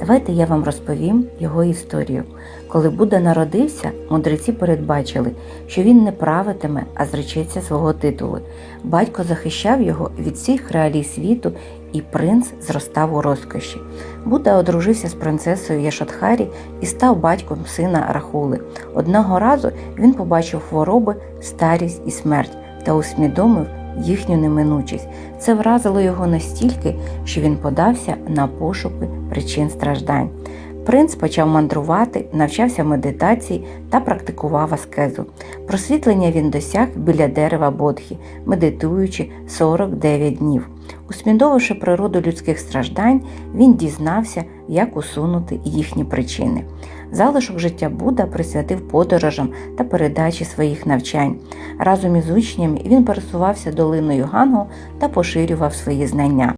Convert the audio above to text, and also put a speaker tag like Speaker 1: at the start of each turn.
Speaker 1: Давайте я вам розповім його історію. Коли Будда народився, мудреці передбачили, що він не правитиме, а зречеться свого титулу. Батько захищав його від всіх реалій світу, і принц зростав у розкоші. Будда одружився з принцесою Яшотхарі і став батьком сина Рахули. Одного разу він побачив хвороби, старість і смерть та усвідомив їхню неминучість. Це вразило його настільки, що він подався на пошуки причин страждань. Принц почав мандрувати, навчався медитації та практикував аскезу. Просвітлення він досяг біля дерева Бодхі, медитуючи 49 днів. Усмідовивши природу людських страждань, він дізнався, як усунути їхні причини. Залишок життя Будда присвятив подорожам та передачі своїх навчань. Разом із учнями він пересувався долиною Гангу та поширював свої знання.